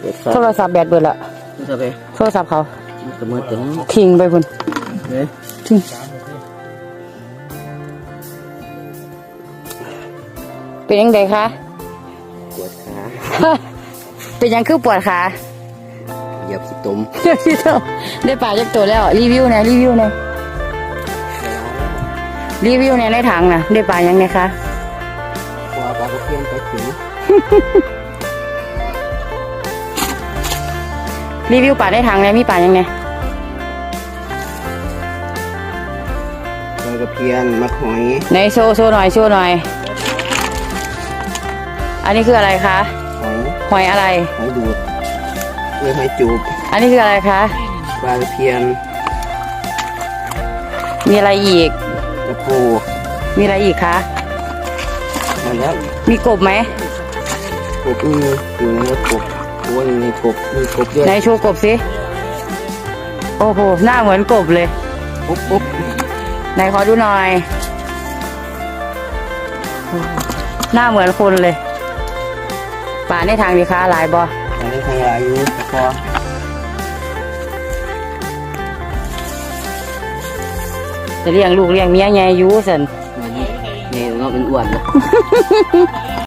เปิดโทรศัพท์แบตเบิดละจะไปโทรศัพท์เขาจะมือถึงทิ้งไปพุ่นเฮ้ยทิ้งเป็นยังไงคะปวดขาเป็นยังคือปวดขาเหยียบขี้ตุ่มเดี๋ยวพี่เถอะได้ป่าจักตัวแล้ว รีวิวหนะรีวิวหนะรีวิวในในถังนะได้ป่ายังไงคะพอปลาตะ เพียนไปถึงรีวิวป่าในถังเลยมีป่ายังไงปลาตะเพียนมักหอยในโชว์โชว์หน่อยโชว์หน่อย อันนี้คืออะไรคะหอยหอยอะไรหอยดูดเอ้ยหอยจูบ อันนี้คืออะไรคะปลาตะเพียน มีอะไรอีกตะปูมีอะไรอีกคะ มาแล้วมีกบไหมกบมีอยู่ในกบโอ้ยในกบมีกบด้วยไหนโชว์กบสิโอ้โหหน้าเหมือนกบเลยปุ๊บปุ๊บไหนขอดูหน่อย หน้าเหมือนคนเลยป่าในทางดีค้าหลายบออันนี้ทางลายอยู่ตะกอจะเลี้ยงลูกเลี้ยงเมียไงยูสันนี่ เราเป็นอ้วนเลย